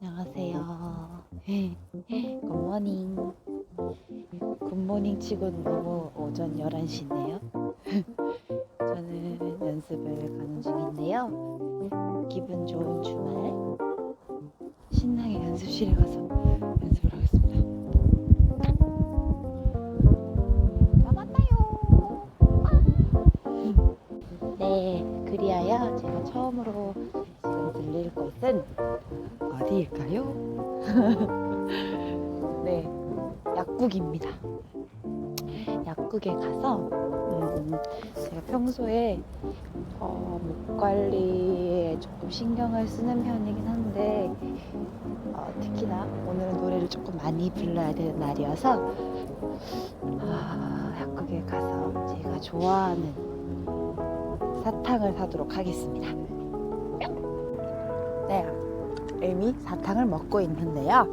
안녕하세요. 굿모닝. 굿모닝 치고는 너무 오전 11시네요. 연습을 가는 중인데요. 기분 좋은 주말. 신나게 연습실에 가서 연습을 하겠습니다. 나만나요. 네, 그리하여 제가 처음으로 지금 들릴 곳은 어디일까요? 네, 약국입니다. 약국에 가서 음, 제가 평소에 어, 목 관리에 조금 신경을 쓰는 편이긴 한데 어, 특히나 오늘은 노래를 조금 많이 불러야 되는 날이어서 아, 약국에 가서 제가 좋아하는 사탕을 사도록 하겠습니다. 네, 이미 사탕을 먹고 있는데요.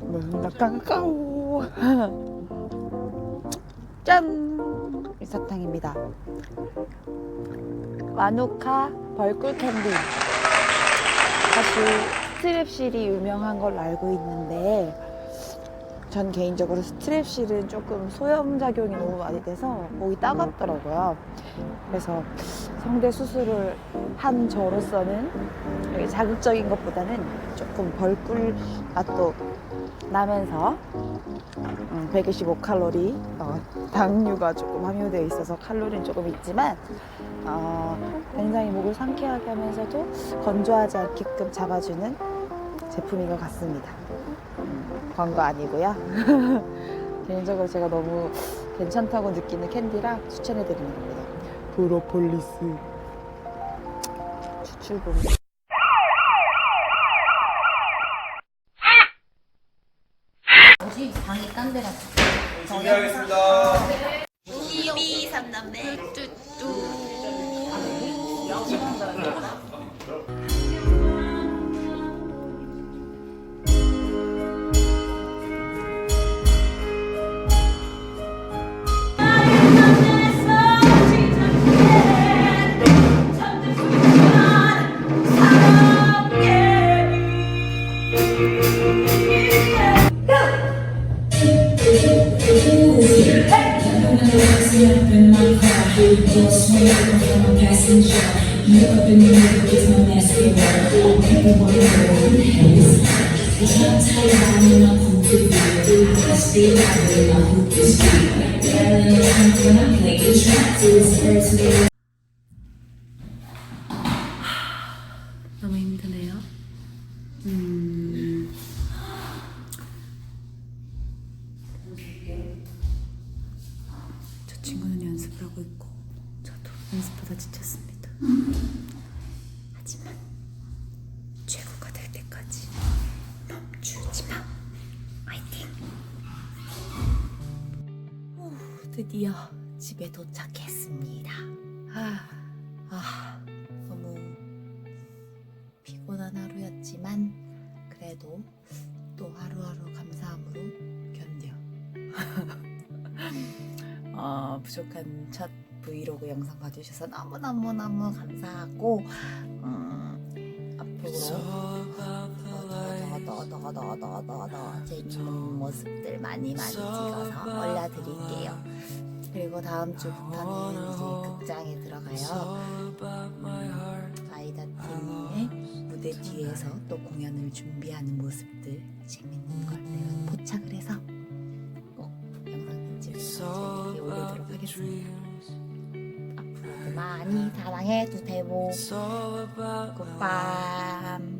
뭔가 깡까오. 짠! 이 사탕입니다. 마누카 벌꿀 캔디. 사실 스트랩실이 유명한 걸로 알고 있는데 전 개인적으로 스트랩실은 조금 소염작용이 너무 많이 돼서 목이 따갑더라고요. 그래서 성대 수술을 한 저로서는 자극적인 것보다는 조금 벌꿀 맛도 나면서 125 칼로리 어, 당류가 조금 함유되어 있어서 칼로리는 조금 있지만 어, 굉장히 목을 상쾌하게 하면서도 건조하지 않게끔 잡아주는 제품인 것 같습니다. 음, 광고 아니고요. 개인적으로 제가 너무 괜찮다고 느끼는 캔디라 추천해드리는 겁니다. 프로폴리스 추출금 뭐지? 방이 딴 데라. 준비하겠습니다. 비 삼남매 뚜뚜 너무 힘드네요. 음. 저 친구는 연습을 하고 있고 연습하다 지쳤습니다. 하지만 최고가 될 때까지 멈추지 마. 화이팅. 오, 드디어 집에 도착했습니다. 아, 아, 너무 피곤한 하루였지만 그래도 또 하루하루 감사함으로 견뎌. 어, 부족한 첫 브이로그 영상 봐주셔서 너무너무너무 감사하고 음, 앞으로 더더더더더더더 재밌는 모습들 많이 많이 찍어서 올려드릴게요. 그리고 다음 주부터는 이제 극장에 들어가요. 아이다 팀의 무대 뒤에서 또 공연을 준비하는 모습들 재밌는 걸 포착을 해서 꼭 영상 재밌게 올리도록 하겠습니다. 많이 사랑해 주세요. 굿밤.